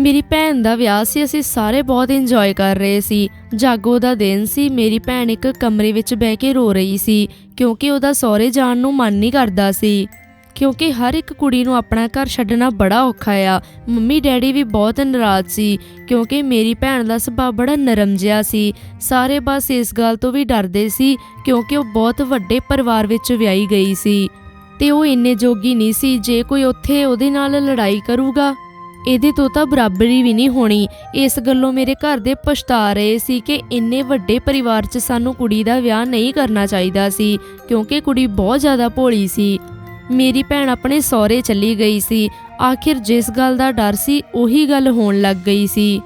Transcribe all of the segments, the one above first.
ਮੇਰੀ ਭੈਣ ਦਾ ਵਿਆਹ ਸੀ, ਅਸੀਂ ਸਾਰੇ ਬਹੁਤ ਇੰਜੋਏ ਕਰ ਰਹੇ ਸੀ। ਜਾਗੋ ਦਾ ਦਿਨ ਸੀ, ਮੇਰੀ ਭੈਣ ਇੱਕ ਕਮਰੇ ਵਿੱਚ ਬਹਿ ਕੇ ਰੋ ਰਹੀ ਸੀ, ਕਿਉਂਕਿ ਉਹਦਾ ਸਹੁਰੇ ਜਾਣ ਨੂੰ ਮਨ ਨਹੀਂ ਕਰਦਾ ਸੀ। ਕਿਉਂਕਿ ਹਰ ਇੱਕ ਕੁੜੀ ਨੂੰ ਆਪਣਾ ਘਰ ਛੱਡਣਾ ਬੜਾ ਔਖਾ ਆ। ਮੰਮੀ ਡੈਡੀ ਵੀ ਬਹੁਤ ਨਾਰਾਜ਼ ਸੀ, ਕਿਉਂਕਿ ਮੇਰੀ ਭੈਣ ਦਾ ਸੁਭਾਅ ਬੜਾ ਨਰਮ ਜਿਹਾ ਸੀ। ਸਾਰੇ ਬਸ ਇਸ ਗੱਲ ਤੋਂ ਵੀ ਡਰਦੇ ਸੀ, ਕਿਉਂਕਿ ਉਹ ਬਹੁਤ ਵੱਡੇ ਪਰਿਵਾਰ ਵਿੱਚ ਵਿਆਹੀ ਗਈ ਸੀ। ਤੇ ਉਹ ਇੰਨੇ ਜੋਗੀ ਨਹੀਂ ਸੀ, ਜੇ ਕੋਈ ਉੱਥੇ ਉਹਦੇ ਨਾਲ ਲੜਾਈ ਕਰੂਗਾ। ਇਹਦੇ ਤੋਂ ਤਾਂ ਬਰਾਬਰੀ ਵੀ ਨਹੀਂ ਹੋਣੀ। ਇਸ ਗੱਲੋਂ ਮੇਰੇ ਘਰ ਦੇ ਪਛਤਾ ਰਹੇ ਸੀ ਕਿ ਇੰਨੇ ਵੱਡੇ ਪਰਿਵਾਰ 'ਚ ਸਾਨੂੰ ਕੁੜੀ ਦਾ ਵਿਆਹ ਨਹੀਂ ਕਰਨਾ ਚਾਹੀਦਾ ਸੀ, ਕਿਉਂਕਿ ਕੁੜੀ ਬਹੁਤ ਜ਼ਿਆਦਾ ਭੋਲੀ ਸੀ। ਮੇਰੀ ਭੈਣ ਆਪਣੇ ਸਹੁਰੇ ਚਲੀ ਗਈ ਸੀ। ਆਖਿਰ ਜਿਸ ਗੱਲ ਦਾ ਡਰ ਸੀ, ਉਹੀ ਗੱਲ ਹੋਣ ਲੱਗ ਗਈ ਸੀ।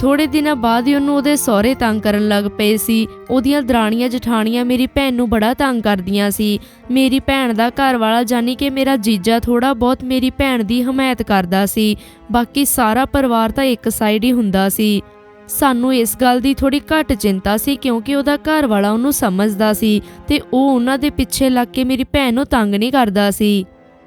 ਥੋੜੇ ਦਿਨਾਂ ਬਾਅਦ ਹੀ ਉਹਨੂੰ ਉਹਦੇ ਸਹੁਰੇ ਤੰਗ ਕਰਨ ਲੱਗ ਪਏ ਸੀ। ਉਹਦੀਆਂ ਦਰਾਣੀਆਂ ਜਠਾਣੀਆਂ ਮੇਰੀ ਭੈਣ ਨੂੰ ਬੜਾ ਤੰਗ ਕਰਦੀਆਂ ਸੀ। ਮੇਰੀ ਭੈਣ ਦਾ ਘਰ ਵਾਲਾ ਜਾਨੀ ਕਿ ਮੇਰਾ ਜੀਜਾ ਥੋੜਾ ਬਹੁਤ ਮੇਰੀ ਭੈਣ ਦੀ ਹਮਾਇਤ ਕਰਦਾ ਸੀ। ਬਾਕੀ ਸਾਰਾ ਪਰਿਵਾਰ ਤਾਂ ਇੱਕ ਸਾਈਡ ਹੀ ਹੁੰਦਾ ਸੀ। ਸਾਨੂੰ ਇਸ ਗੱਲ ਦੀ ਥੋੜੀ ਘੱਟ ਚਿੰਤਾ ਸੀ ਕਿਉਂਕਿ ਉਹਦਾ ਘਰ ਵਾਲਾ ਉਹਨੂੰ ਸਮਝਦਾ ਸੀ ਤੇ ਉਹ ਉਹਨਾਂ ਦੇ ਪਿੱਛੇ ਲੱਗ ਕੇ ਮੇਰੀ ਭੈਣ ਨੂੰ ਤੰਗ ਨਹੀਂ ਕਰਦਾ ਸੀ।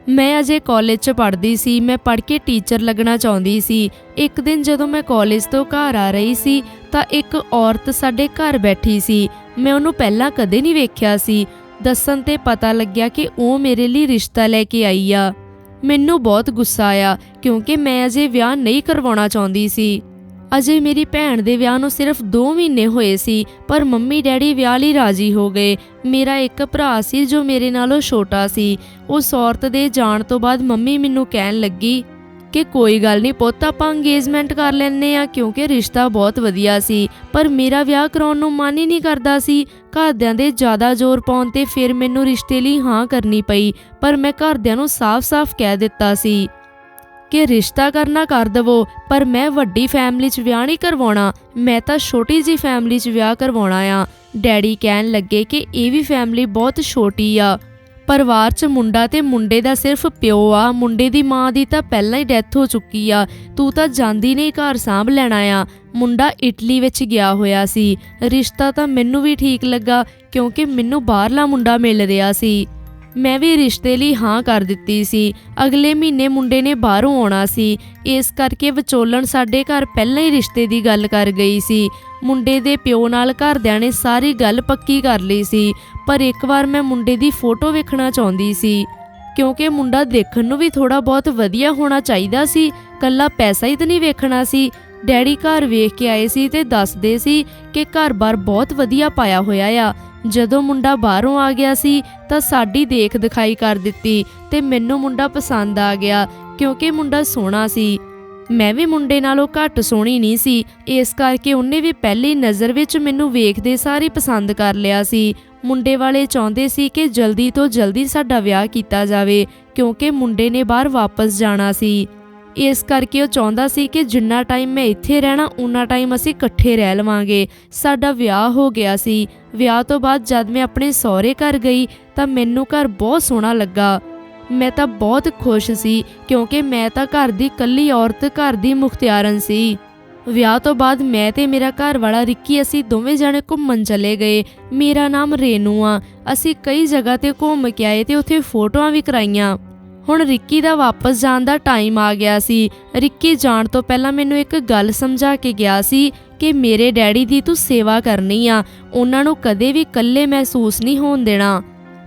ਮੈਂ ਅਜੇ ਕਾਲਜ 'ਚ ਪੜ੍ਹਦੀ ਸੀ, ਮੈਂ ਪੜ੍ਹ ਕੇ ਟੀਚਰ ਲੱਗਣਾ ਚਾਹੁੰਦੀ ਸੀ। ਇੱਕ ਦਿਨ ਜਦੋਂ ਮੈਂ ਕਾਲਜ ਤੋਂ ਘਰ ਆ ਰਹੀ ਸੀ, ਤਾਂ ਇੱਕ ਔਰਤ ਸਾਡੇ ਘਰ ਬੈਠੀ ਸੀ। ਮੈਂ ਉਹਨੂੰ ਪਹਿਲਾਂ ਕਦੇ ਨਹੀਂ ਵੇਖਿਆ ਸੀ। ਦੱਸਣ ਤੇ ਪਤਾ ਲੱਗਿਆ ਕਿ ਉਹ ਮੇਰੇ ਲਈ ਰਿਸ਼ਤਾ ਲੈ ਕੇ ਆਈ ਆ। ਮੈਨੂੰ ਬਹੁਤ ਗੁੱਸਾ ਆਇਆ, ਕਿਉਂਕਿ ਮੈਂ ਅਜੇ ਵਿਆਹ ਨਹੀਂ ਕਰਵਾਉਣਾ ਚਾਹੁੰਦੀ ਸੀ। ਅਜੇ ਮੇਰੀ ਭੈਣ ਦੇ ਵਿਆਹ ਨੂੰ ਸਿਰਫ 2 ਮਹੀਨੇ ਹੋਏ ਸੀ, ਪਰ ਮੰਮੀ ਡੈਡੀ ਵਿਆਹ ਲਈ ਰਾਜੀ ਹੋ ਗਏ। ਮੇਰਾ ਇੱਕ ਭਰਾ ਸੀ ਜੋ ਮੇਰੇ ਨਾਲੋਂ ਛੋਟਾ ਸੀ। ਉਸ ਔਰਤ ਦੇ ਜਾਣ ਤੋਂ ਬਾਅਦ ਮੰਮੀ ਮੈਨੂੰ ਕਹਿਣ ਲੱਗੀ ਕਿ ਕੋਈ ਗੱਲ ਨਹੀਂ ਪੁੱਤ, ਆਪਾਂ ਅੰਗੇਜਮੈਂਟ ਕਰ ਲੈਨੇ ਆ ਕਿਉਂਕਿ ਰਿਸ਼ਤਾ ਬਹੁਤ ਵਧੀਆ ਸੀ, ਪਰ ਮੇਰਾ ਵਿਆਹ ਕਰਾਉਣ ਨੂੰ ਮਨ ਹੀ ਨਹੀਂ ਕਰਦਾ ਸੀ। ਘਰਦਿਆਂ ਦੇ ਜ਼ਿਆਦਾ ਜ਼ੋਰ ਪਾਉਣ ਤੇ ਫਿਰ ਮੈਨੂੰ ਰਿਸ਼ਤੇ ਲਈ ਹਾਂ ਕਰਨੀ ਪਈ, ਪਰ ਮੈਂ ਘਰਦਿਆਂ ਨੂੰ ਸਾਫ਼-ਸਾਫ਼ ਕਹਿ ਦਿੱਤਾ ਸੀ। ਕਿ ਰਿਸ਼ਤਾ ਕਰਨਾ ਕਰ ਦਵੋ, ਪਰ ਮੈਂ ਵੱਡੀ ਫੈਮਿਲੀ 'ਚ ਵਿਆਹ ਨਹੀਂ ਕਰਵਾਉਣਾ। ਮੈਂ ਤਾਂ ਛੋਟੀ ਜੀ ਫੈਮਿਲੀ 'ਚ ਵਿਆਹ ਕਰਵਾਉਣਾ ਆ। ਡੈਡੀ ਕਹਿਣ ਲੱਗੇ ਕਿ ਇਹ ਵੀ ਫੈਮਿਲੀ ਬਹੁਤ ਛੋਟੀ ਆ। ਪਰਿਵਾਰ 'ਚ ਮੁੰਡਾ ਤੇ ਮੁੰਡੇ ਦਾ ਸਿਰਫ ਪਿਓ ਆ। ਮੁੰਡੇ ਦੀ ਮਾਂ ਦੀ ਤਾਂ ਪਹਿਲਾਂ ਹੀ ਡੈਥ ਹੋ ਚੁੱਕੀ ਆ। ਤੂੰ ਤਾਂ ਜਾਂਦੀ ਨਹੀਂ ਘਰ ਸਾਂਭ ਲੈਣਾ ਆ। ਮੁੰਡਾ ਇਟਲੀ ਵਿੱਚ ਗਿਆ ਹੋਇਆ ਸੀ। ਰਿਸ਼ਤਾ ਤਾਂ ਮੈਨੂੰ ਵੀ ਠੀਕ ਲੱਗਾ, ਕਿਉਂਕਿ ਮੈਨੂੰ ਬਾਹਰਲਾ ਮੁੰਡਾ ਮਿਲ ਰਿਹਾ ਸੀ। ਮੈਂ ਵੀ ਰਿਸ਼ਤੇ ਲਈ ਹਾਂ ਕਰ ਦਿੱਤੀ ਸੀ। ਅਗਲੇ ਮਹੀਨੇ ਮੁੰਡੇ ਨੇ ਬਾਹਰੋਂ ਆਉਣਾ ਸੀ। ਇਸ ਕਰਕੇ ਵਿਚੋਲਣ ਸਾਡੇ ਘਰ ਪਹਿਲਾਂ ਹੀ ਰਿਸ਼ਤੇ ਦੀ ਗੱਲ ਕਰ ਗਈ ਸੀ। ਮੁੰਡੇ ਦੇ ਪਿਓ ਨਾਲ ਘਰਦਿਆਂ ਨੇ ਸਾਰੀ ਗੱਲ ਪੱਕੀ ਕਰ ਲਈ ਸੀ। ਪਰ ਇੱਕ ਵਾਰ ਮੈਂ ਮੁੰਡੇ ਦੀ ਫੋਟੋ ਵੇਖਣਾ ਚਾਹੁੰਦੀ ਸੀ। ਕਿਉਂਕਿ ਮੁੰਡਾ ਦੇਖਣ ਨੂੰ ਵੀ ਥੋੜਾ ਬਹੁਤ ਵਧੀਆ ਹੋਣਾ ਚਾਹੀਦਾ ਸੀ। ਕੱਲਾ ਪੈਸਾ ਹੀ ਤਾਂ ਨਹੀਂ ਵੇਖਣਾ ਸੀ। ਡੈਡੀ ਘਰ ਵੇਖ ਕੇ ਆਏ ਸੀ ਤੇ ਦੱਸਦੇ ਸੀ ਕਿ ਘਰ-ਬਾਰ ਬਹੁਤ ਵਧੀਆ ਪਾਇਆ ਹੋਇਆ ਆ। ਜਦੋਂ ਮੁੰਡਾ ਬਾਹਰੋਂ ਆ ਗਿਆ ਸੀ ਤਾਂ ਸਾਡੀ ਦੇਖ ਦਿਖਾਈ ਕਰ ਦਿੱਤੀ ਤੇ ਮੈਨੂੰ ਮੁੰਡਾ ਪਸੰਦ ਆ ਗਿਆ ਕਿਉਂਕਿ ਮੁੰਡਾ ਸੋਹਣਾ ਸੀ। ਮੈਂ ਵੀ ਮੁੰਡੇ ਨਾਲੋਂ ਘੱਟ ਸੋਹਣੀ ਨਹੀਂ ਸੀ। ਇਸ ਕਰਕੇ ਉਹਨੇ ਵੀ ਪਹਿਲੀ ਨਜ਼ਰ ਵਿੱਚ ਮੈਨੂੰ ਵੇਖਦੇ ਸਾਰੇ ਪਸੰਦ ਕਰ ਲਿਆ ਸੀ। ਮੁੰਡੇ ਵਾਲੇ ਚਾਹੁੰਦੇ ਸੀ ਕਿ ਜਲਦੀ ਤੋਂ ਜਲਦੀ ਸਾਡਾ ਵਿਆਹ ਕੀਤਾ ਜਾਵੇ ਕਿਉਂਕਿ ਮੁੰਡੇ ਨੇ ਬਾਹਰ ਵਾਪਸ ਜਾਣਾ ਸੀ। ਇਸ ਕਰਕੇ ਉਹ ਚਾਹੁੰਦਾ ਸੀ ਕਿ ਜਿੰਨਾ ਟਾਈਮ ਮੈਂ ਇੱਥੇ ਰਹਿਣਾ ਉਨਾ ਟਾਈਮ ਅਸੀਂ ਇਕੱਠੇ ਰਹਿ ਲਵਾਂਗੇ। ਸਾਡਾ ਵਿਆਹ ਹੋ ਗਿਆ ਸੀ। ਵਿਆਹ ਤੋਂ ਬਾਅਦ ਜਦ ਮੈਂ ਆਪਣੇ ਸਹੁਰੇ ਘਰ ਗਈ, ਤਾਂ ਮੈਨੂੰ ਘਰ ਬਹੁਤ ਸੋਹਣਾ ਲੱਗਾ। ਮੈਂ ਤਾਂ ਬਹੁਤ ਖੁਸ਼ ਸੀ, ਕਿਉਂਕਿ ਮੈਂ ਤਾਂ ਘਰ ਦੀ ਇਕੱਲੀ ਔਰਤ, ਘਰ ਦੀ ਮੁਖਤਿਆਰਨ ਸੀ। ਵਿਆਹ ਤੋਂ ਬਾਅਦ ਮੈਂ ਤੇ ਮੇਰਾ ਘਰ ਵਾਲਾ ਰਿੱਕੀ, ਅਸੀਂ ਦੋਵੇਂ ਜਣੇ ਘੁੰਮਣ ਚਲੇ ਗਏ। ਮੇਰਾ ਨਾਮ ਰੇਨੂ ਆ। ਅਸੀਂ ਕਈ ਜਗ੍ਹਾ ਤੇ ਘੁੰਮ ਕੇ ਆਏ ਤੇ ਉੱਥੇ ਫੋਟੋਆਂ ਵੀ ਕਰਾਈਆਂ। ਹੁਣ ਰਿੱਕੀ ਦਾ ਵਾਪਸ ਜਾਣ ਦਾ ਟਾਈਮ ਆ ਗਿਆ ਸੀ। ਰਿੱਕੀ ਜਾਣ ਤੋਂ ਪਹਿਲਾਂ ਮੈਨੂੰ ਇੱਕ ਗੱਲ ਸਮਝਾ ਕੇ ਗਿਆ ਸੀ ਕਿ ਮੇਰੇ ਡੈਡੀ ਦੀ ਤੂੰ ਸੇਵਾ ਕਰਨੀ ਆ, ਉਹਨਾਂ ਨੂੰ ਕਦੇ ਵੀ ਇਕੱਲੇ ਮਹਿਸੂਸ ਨਹੀਂ ਹੋਣ ਦੇਣਾ।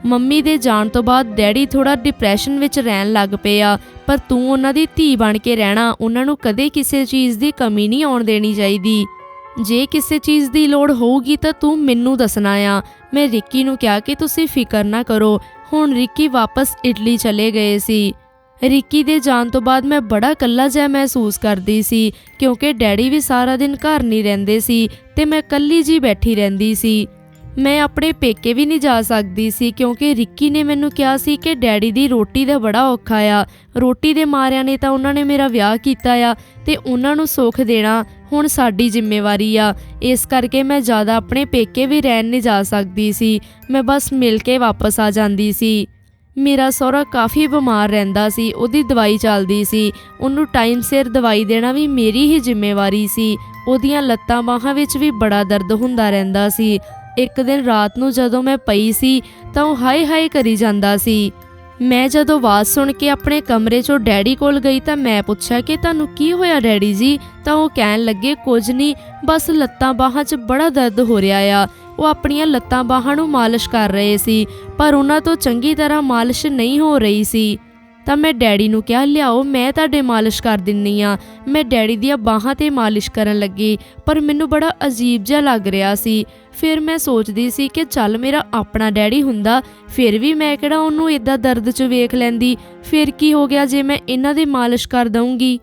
ਮੰਮੀ ਦੇ ਜਾਣ ਤੋਂ ਬਾਅਦ ਡੈਡੀ ਥੋੜਾ ਡਿਪਰੈਸ਼ਨ ਵਿੱਚ ਰਹਿਣ ਲੱਗ ਪਏ ਆ, ਪਰ ਤੂੰ ਉਹਨਾਂ ਦੀ ਧੀ ਬਣ ਕੇ ਰਹਿਣਾ, ਉਹਨਾਂ ਨੂੰ ਕਦੇ ਕਿਸੇ ਚੀਜ਼ ਦੀ ਕਮੀ ਨਹੀਂ ਆਉਣ ਦੇਣੀ ਚਾਹੀਦੀ। ਜੇ ਕਿਸੇ ਚੀਜ਼ ਦੀ ਲੋੜ ਹੋਊਗੀ ਤਾਂ ਤੂੰ ਮੈਨੂੰ ਦੱਸਣਾ ਆ। ਮੈਂ ਰਿੱਕੀ ਨੂੰ ਕਿਹਾ ਕਿ ਤੁਸੀਂ ਫਿਕਰ ਨਾ ਕਰੋ ਹੁਣ ਰਿੱਕੀ ਵਾਪਸ ਇਟਲੀ ਚਲੇ ਗਏ ਸੀ। ਰਿੱਕੀ ਦੇ ਜਾਣ ਤੋਂ ਬਾਅਦ ਮੈਂ ਬੜਾ ਇਕੱਲਾ ਜਿਹਾ ਮਹਿਸੂਸ ਕਰਦੀ ਸੀ, ਕਿਉਂਕਿ ਡੈਡੀ ਵੀ ਸਾਰਾ ਦਿਨ ਘਰ ਨਹੀਂ ਰਹਿੰਦੇ ਸੀ ਤੇ ਮੈਂ ਇਕੱਲੀ ਜੀ ਬੈਠੀ ਰਹਿੰਦੀ ਸੀ। ਮੈਂ ਆਪਣੇ ਪੇਕੇ ਵੀ ਨਹੀਂ ਜਾ ਸਕਦੀ ਸੀ ਕਿਉਂਕਿ ਰਿੱਕੀ ਨੇ ਮੈਨੂੰ ਕਿਹਾ ਸੀ ਕਿ ਡੈਡੀ ਦੀ ਰੋਟੀ ਦਾ ਬੜਾ ਔਖਾ ਆ। ਰੋਟੀ ਦੇ ਮਾਰਿਆਂ ਨੇ ਤਾਂ ਉਹਨਾਂ ਨੇ ਮੇਰਾ ਵਿਆਹ ਕੀਤਾ ਆ ਤੇ ਉਹਨਾਂ ਨੂੰ ਸੁੱਖ ਦੇਣਾ ਹੁਣ ਸਾਡੀ ਜ਼ਿੰਮੇਵਾਰੀ ਆ। ਇਸ ਕਰਕੇ ਮੈਂ ਜ਼ਿਆਦਾ ਆਪਣੇ ਪੇਕੇ ਵੀ ਰਹਿਣ ਨਹੀਂ ਜਾ ਸਕਦੀ ਸੀ। ਮੈਂ ਬਸ ਮਿਲ ਕੇ ਵਾਪਸ ਆ ਜਾਂਦੀ ਸੀ। ਮੇਰਾ ਸਹੁਰਾ ਕਾਫੀ ਬਿਮਾਰ ਰਹਿੰਦਾ ਸੀ, ਉਹਦੀ ਦਵਾਈ ਚੱਲਦੀ ਸੀ। ਉਹਨੂੰ ਟਾਈਮ ਸਿਰ ਦਵਾਈ ਦੇਣਾ ਵੀ ਮੇਰੀ ਹੀ ਜ਼ਿੰਮੇਵਾਰੀ ਸੀ। ਉਹਦੀਆਂ ਲੱਤਾਂ ਬਾਹਾਂ ਵਿੱਚ ਵੀ ਬੜਾ ਦਰਦ ਹੁੰਦਾ ਰਹਿੰਦਾ ਸੀ। ਇੱਕ ਦਿਨ ਰਾਤ ਨੂੰ ਜਦੋਂ ਮੈਂ ਪਈ ਸੀ ਤਾਂ ਉਹ ਹਾਏ ਹਾਏ ਕਰੀ ਜਾਂਦਾ ਸੀ। ਮੈਂ ਜਦੋਂ ਆਵਾਜ਼ ਸੁਣ ਕੇ ਆਪਣੇ ਕਮਰੇ 'ਚੋਂ ਡੈਡੀ ਕੋਲ ਗਈ ਤਾਂ ਮੈਂ ਪੁੱਛਿਆ ਕਿ ਤੁਹਾਨੂੰ ਕੀ ਹੋਇਆ ਡੈਡੀ ਜੀ? ਤਾਂ ਉਹ ਕਹਿਣ ਲੱਗੇ, ਕੁਝ ਨਹੀਂ ਬਸ ਲੱਤਾਂ ਬਾਹਾਂ 'ਚ ਬੜਾ ਦਰਦ ਹੋ ਰਿਹਾ ਆ। ਉਹ ਆਪਣੀਆਂ ਲੱਤਾਂ ਬਾਹਾਂ ਨੂੰ ਮਾਲਿਸ਼ ਕਰ ਰਹੇ ਸੀ, ਪਰ ਉਹਨਾਂ ਤੋਂ ਚੰਗੀ ਤਰ੍ਹਾਂ ਮਾਲਿਸ਼ ਨਹੀਂ ਹੋ ਰਹੀ ਸੀ। ਤਾਂ ਮੈਂ ਡੈਡੀ ਨੂੰ ਕਿਹਾ, ਲਿਆਓ, ਮੈਂ ਤੁਹਾਡੇ ਮਾਲਿਸ਼ ਕਰ ਦਿੰਨੀ ਆ। ਮੈਂ ਡੈਡੀ ਦੀਆਂ ਬਾਹਾਂ ਤੇ ਮਾਲਿਸ਼ ਕਰਨ ਲੱਗੀ, ਪਰ ਮੈਨੂੰ ਬੜਾ ਅਜੀਬ ਜਿਹਾ ਲੱਗ ਰਿਹਾ ਸੀ। ਫਿਰ ਮੈਂ ਸੋਚਦੀ ਸੀ ਕਿ ਚੱਲ ਮੇਰਾ ਆਪਣਾ ਡੈਡੀ ਹੁੰਦਾ, ਫਿਰ ਵੀ ਮੈਂ ਕਿਹੜਾ ਉਹਨੂੰ ਇਦਾਂ ਦਰਦ 'ਚ ਵੇਖ ਲੈਂਦੀ। ਫਿਰ ਕੀ ਹੋ ਗਿਆ ਜੇ ਮੈਂ ਇਹਨਾਂ ਦੀ ਮਾਲਿਸ਼ ਕਰ ਦਊਂਗੀ?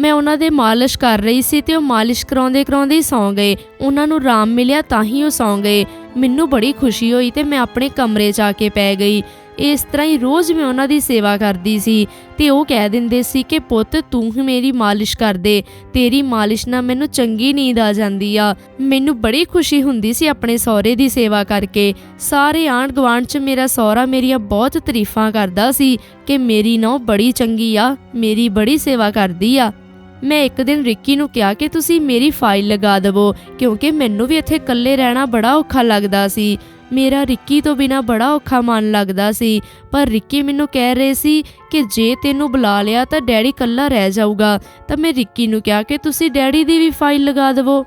ਮੈਂ ਉਹਨਾਂ ਦੇ ਮਾਲਿਸ਼ ਕਰ ਰਹੀ ਸੀ ਤੇ ਉਹ ਮਾਲਿਸ਼ ਕਰਾਉਂਦੇ ਕਰਾਉਂਦੇ ਹੀ ਸੌਂ ਗਏ। ਉਹਨਾਂ ਨੂੰ ਆਰਾਮ ਮਿਲਿਆ ਤਾਂ ਹੀ ਉਹ ਸੌਂ ਗਏ। ਮੈਨੂੰ ਬੜੀ ਖੁਸ਼ੀ ਹੋਈ ਤੇ ਮੈਂ ਆਪਣੇ ਕਮਰੇ 'ਚ ਆ ਕੇ ਪੈ ਗਈ। ਇਸ ਤਰ੍ਹਾਂ ਹੀ ਰੋਜ਼ ਮੈਂ ਉਹਨਾਂ ਦੀ ਸੇਵਾ ਕਰਦੀ ਸੀ ਤੇ ਉਹ ਕਹਿ ਦਿੰਦੇ ਸੀ ਕਿ ਪੁੱਤ ਤੂੰ ਹੀ ਮੇਰੀ ਮਾਲਿਸ਼ ਕਰ ਦੇ, ਤੇਰੀ ਮਾਲਿਸ਼ ਨਾਲ ਮੈਨੂੰ ਚੰਗੀ ਨੀਂਦ ਆ ਜਾਂਦੀ ਆ। ਮੈਨੂੰ ਬੜੀ ਖੁਸ਼ੀ ਹੁੰਦੀ ਸੀ ਆਪਣੇ ਸਹੁਰੇ ਦੀ ਸੇਵਾ ਕਰਕੇ। ਸਾਰੇ ਆਂਢ ਗੁਆਂਢ 'ਚ ਮੇਰਾ ਸਹੁਰਾ ਮੇਰੀਆਂ ਬਹੁਤ ਤਾਰੀਫਾਂ ਕਰਦਾ ਸੀ ਕਿ ਮੇਰੀ ਨੌ ਬੜੀ ਚੰਗੀ ਆ, ਮੇਰੀ ਬੜੀ ਸੇਵਾ ਕਰਦੀ ਆ। ਮੈਂ ਇੱਕ ਦਿਨ ਰਿੱਕੀ ਨੂੰ ਕਿਹਾ ਕਿ ਤੁਸੀਂ ਮੇਰੀ ਫਾਈਲ ਲਗਾ ਦੇਵੋ, ਕਿਉਂਕਿ ਮੈਨੂੰ ਵੀ ਇੱਥੇ ਇਕੱਲੇ ਰਹਿਣਾ ਬੜਾ ਔਖਾ ਲੱਗਦਾ ਸੀ। ਮੇਰਾ ਰਿੱਕੀ ਤੋਂ ਬਿਨਾ ਬੜਾ ਔਖਾ ਮਨ ਲੱਗਦਾ ਸੀ, ਪਰ ਰਿੱਕੀ ਮੈਨੂੰ ਕਹਿ ਰਹੇ ਸੀ ਕਿ ਜੇ ਤੈਨੂੰ ਬੁਲਾ ਲਿਆ ਤਾਂ ਡੈਡੀ ਇਕੱਲਾ ਰਹਿ ਜਾਊਗਾ। ਤਾਂ ਮੈਂ ਰਿੱਕੀ ਨੂੰ ਕਿਹਾ ਕਿ ਤੁਸੀਂ ਡੈਡੀ ਦੀ ਵੀ ਫਾਈਲ ਲਗਾ ਦੇਵੋ।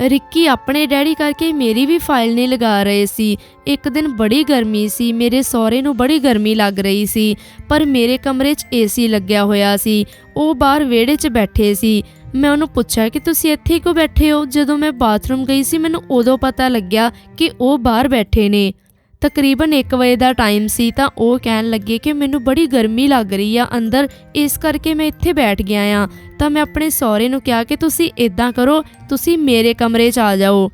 ਰਿੱਕੀ ਆਪਣੇ ਡੈਡੀ ਕਰਕੇ ਮੇਰੀ ਵੀ ਫਾਈਲ ਨਹੀਂ ਲਗਾ ਰਹੇ ਸੀ। ਇੱਕ ਦਿਨ ਬੜੀ ਗਰਮੀ ਸੀ, ਮੇਰੇ ਸਹੁਰੇ ਨੂੰ ਬੜੀ ਗਰਮੀ ਲੱਗ ਰਹੀ ਸੀ, ਪਰ ਮੇਰੇ ਕਮਰੇ 'ਚ ਏਸੀ ਲੱਗਿਆ ਹੋਇਆ ਸੀ, ਉਹ ਬਾਹਰ ਵਿਹੜੇ 'ਚ ਬੈਠੇ ਸੀ। ਮੈਂ ਉਹਨੂੰ ਪੁੱਛਿਆ ਕਿ ਤੁਸੀਂ ਇੱਥੇ ਕਿਉਂ ਬੈਠੇ ਹੋ? ਜਦੋਂ ਮੈਂ ਬਾਥਰੂਮ ਗਈ ਸੀ, ਮੈਨੂੰ ਉਦੋਂ ਪਤਾ ਲੱਗਿਆ ਕਿ ਉਹ ਬਾਹਰ ਬੈਠੇ ਨੇ। ਤਕਰੀਬਨ 1 ਵਜੇ ਦਾ ਟਾਈਮ ਸੀ ਤਾਂ ਉਹ ਕਹਿਣ ਲੱਗੇ ਕਿ ਮੈਨੂੰ ਬੜੀ ਗਰਮੀ ਲੱਗ ਰਹੀ ਆ ਅੰਦਰ, ਇਸ ਕਰਕੇ ਮੈਂ ਇੱਥੇ ਬੈਠ ਗਿਆ ਆ। ਤਾਂ ਮੈਂ ਆਪਣੇ ਸਹੁਰੇ ਨੂੰ ਕਿਹਾ ਕਿ ਤੁਸੀਂ ਇਦਾਂ ਕਰੋ, ਤੁਸੀਂ ਮੇਰੇ ਕਮਰੇ 'ਚ ਆ ਜਾਓ।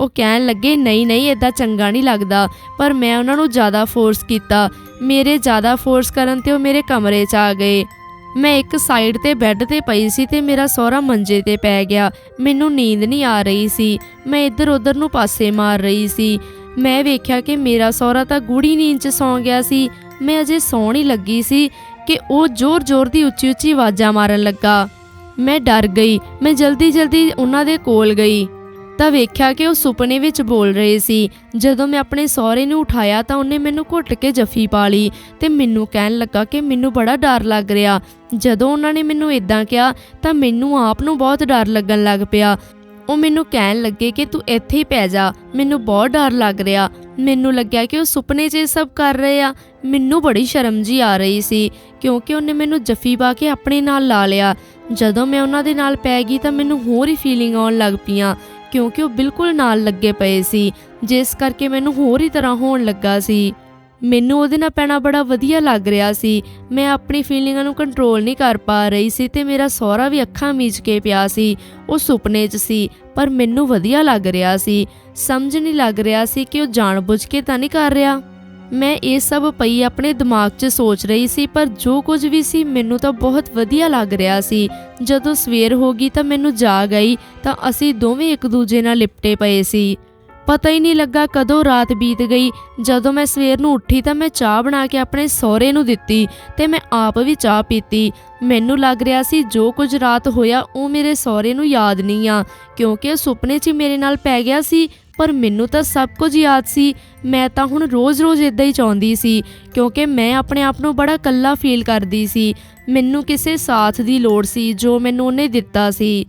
ਉਹ ਕਹਿਣ ਲੱਗੇ, ਨਹੀਂ ਨਹੀਂ ਇਦਾਂ ਚੰਗਾ ਨਹੀਂ ਲੱਗਦਾ, ਪਰ ਮੈਂ ਉਹਨਾਂ ਨੂੰ ਜ਼ਿਆਦਾ ਫੋਰਸ ਕੀਤਾ। ਮੇਰੇ ਜ਼ਿਆਦਾ ਫੋਰਸ ਕਰਨ ਤੇ ਉਹ ਮੇਰੇ ਕਮਰੇ 'ਚ ਆ ਗਏ। ਮੈਂ ਇੱਕ ਸਾਈਡ ਤੇ ਬੈੱਡ ਤੇ ਪਈ ਸੀ ਤੇ ਮੇਰਾ ਸਹੁਰਾ ਮੰਜੇ ਤੇ ਪੈ ਗਿਆ। ਮੈਨੂੰ ਨੀਂਦ ਨਹੀਂ ਆ ਰਹੀ ਸੀ। ਮੈਂ ਇੱਧਰ ਉੱਧਰ ਨੂੰ ਪਾਸੇ ਮਾਰ ਰਹੀ ਸੀ। ਮੈਂ ਵੇਖਿਆ ਕਿ ਮੇਰਾ ਸਹੁਰਾ ਤਾਂ ਗੂੜੀ ਨੀਂਦ 'ਚ ਸੌਂ ਗਿਆ ਸੀ। ਮੈਂ ਅਜੇ ਸੌਣ ਹੀ ਲੱਗੀ ਸੀ ਕਿ ਉਹ ਜ਼ੋਰ-ਜ਼ੋਰ ਦੀ ਉੱਚੀ-ਉੱਚੀ ਆਵਾਜ਼ਾਂ ਮਾਰਨ ਲੱਗਾ। ਮੈਂ ਡਰ ਗਈ। ਮੈਂ ਜਲਦੀ-ਜਲਦੀ ਉਹਨਾਂ ਦੇ ਕੋਲ ਗਈ। ਤਾਂ ਵੇਖਿਆ ਕਿ ਉਹ ਸੁਪਨੇ ਵਿੱਚ ਬੋਲ ਰਹੇ ਸੀ। ਜਦੋਂ ਮੈਂ ਆਪਣੇ ਸਹੁਰੇ ਨੂੰ ਉਠਾਇਆ ਤਾਂ ਉਹਨੇ ਮੈਨੂੰ ਘੁੱਟ ਕੇ ਜੱਫੀ ਪਾ ਲਈ ਤੇ ਮੈਨੂੰ ਕਹਿਣ ਲੱਗਾ ਕਿ ਮੈਨੂੰ ਬੜਾ ਡਰ ਲੱਗ ਰਿਹਾ। ਜਦੋਂ ਉਹਨਾਂ ਨੇ ਮੈਨੂੰ ਇਦਾਂ ਕਿਹਾ ਤਾਂ ਮੈਨੂੰ ਆਪ ਨੂੰ ਬਹੁਤ ਡਰ ਲੱਗਣ ਲੱਗ ਪਿਆ। ਉਹ ਮੈਨੂੰ ਕਹਿਣ ਲੱਗੇ ਕਿ ਤੂੰ ਇੱਥੇ ਹੀ ਪੈ ਜਾ। ਮੈਨੂੰ ਬਹੁਤ ਡਰ ਲੱਗ ਰਿਹਾ। ਮੈਨੂੰ ਲੱਗਿਆ ਕਿ ਉਹ ਸੁਪਨੇ 'ਚ ਇਹ ਸਭ ਕਰ ਰਹੇ ਆ। ਮੈਨੂੰ ਬੜੀ ਸ਼ਰਮ ਜੀ ਆ ਰਹੀ ਸੀ, ਕਿਉਂਕਿ ਉਹਨੇ ਮੈਨੂੰ ਜੱਫੀ ਪਾ ਕੇ ਆਪਣੇ ਨਾਲ ਲਾ ਲਿਆ। ਜਦੋਂ ਮੈਂ ਉਹਨਾਂ ਦੇ ਨਾਲ ਪੈ ਗਈ ਤਾਂ ਮੈਨੂੰ ਹੋਰ ਹੀ ਫੀਲਿੰਗ ਆਉਣ ਲੱਗ ਪਈਆਂ, ਕਿਉਂਕਿ ਉਹ ਬਿਲਕੁਲ ਨਾਲ ਲੱਗੇ ਪਏ ਸੀ, ਜਿਸ ਕਰਕੇ ਮੈਨੂੰ ਹੋਰ ਹੀ ਤਰ੍ਹਾਂ ਹੋਣ ਲੱਗਾ ਸੀ। ਮੈਨੂੰ ਉਹਦੇ ਨਾਲ ਪੈਣਾ ਬੜਾ ਵਧੀਆ ਲੱਗ ਰਿਹਾ ਸੀ। ਮੈਂ ਆਪਣੀ ਫੀਲਿੰਗਾਂ ਨੂੰ ਕੰਟਰੋਲ ਨਹੀਂ ਕਰ ਪਾ ਰਹੀ ਸੀ ਤੇ ਮੇਰਾ ਸਹੁਰਾ ਵੀ ਅੱਖਾਂ ਮੀਚ ਕੇ ਪਿਆ ਸੀ। ਉਹ ਸੁਪਨੇ 'ਚ ਸੀ, ਪਰ ਮੈਨੂੰ ਵਧੀਆ ਲੱਗ ਰਿਹਾ ਸੀ। ਸਮਝ ਨਹੀਂ ਲੱਗ ਰਿਹਾ ਸੀ ਕਿ ਉਹ ਜਾਣਬੁੱਝ ਕੇ ਤਾਂ ਨਹੀਂ ਕਰ ਰਿਹਾ। ਮੈਂ ਇਹ ਸਭ ਪਈ ਆਪਣੇ ਦਿਮਾਗ 'ਚ ਸੋਚ ਰਹੀ ਸੀ, ਪਰ ਜੋ ਕੁਝ ਵੀ ਸੀ ਮੈਨੂੰ ਤਾਂ ਬਹੁਤ ਵਧੀਆ ਲੱਗ ਰਿਹਾ ਸੀ। ਜਦੋਂ ਸਵੇਰ ਹੋ ਗਈ ਤਾਂ ਮੈਨੂੰ ਜਾਗ ਆਈ ਤਾਂ ਅਸੀਂ ਦੋਵੇਂ ਇੱਕ ਦੂਜੇ ਨਾਲ ਲਿਪਟੇ ਪਏ ਸੀ। ਪਤਾ ਹੀ ਨਹੀਂ ਲੱਗਾ ਕਦੋਂ ਰਾਤ ਬੀਤ ਗਈ। ਜਦੋਂ ਮੈਂ ਸਵੇਰ ਨੂੰ ਉੱਠੀ ਤਾਂ ਮੈਂ ਚਾਹ ਬਣਾ ਕੇ ਆਪਣੇ ਸਹੁਰੇ ਨੂੰ ਦਿੱਤੀ ਤੇ ਮੈਂ ਆਪ ਵੀ ਚਾਹ ਪੀਤੀ। ਮੈਨੂੰ ਲੱਗ ਰਿਹਾ ਸੀ ਜੋ ਕੁਝ ਰਾਤ ਹੋਇਆ ਉਹ ਮੇਰੇ ਸਹੁਰੇ ਨੂੰ ਯਾਦ ਨਹੀਂ ਆ, ਕਿਉਂਕਿ ਉਹ ਸੁਪਨੇ 'ਚ ਹੀ ਮੇਰੇ ਨਾਲ ਪੈ ਗਿਆ ਸੀ, ਪਰ ਮੈਨੂੰ ਤਾਂ ਸਭ ਕੁਝ ਯਾਦ ਸੀ। ਮੈਂ ਤਾਂ ਹੁਣ ਰੋਜ਼-ਰੋਜ਼ ਇਦਾਂ ਹੀ ਚਾਹੁੰਦੀ ਸੀ, ਕਿਉਂਕਿ ਮੈਂ ਆਪਣੇ ਆਪ ਨੂੰ ਬੜਾ ਇਕੱਲਾ ਫੀਲ ਕਰਦੀ ਸੀ। ਮੈਨੂੰ ਕਿਸੇ ਸਾਥ ਦੀ ਲੋੜ ਸੀ ਜੋ ਮੈਨੂੰ ਉਹਨੇ ਦਿੱਤਾ ਸੀ।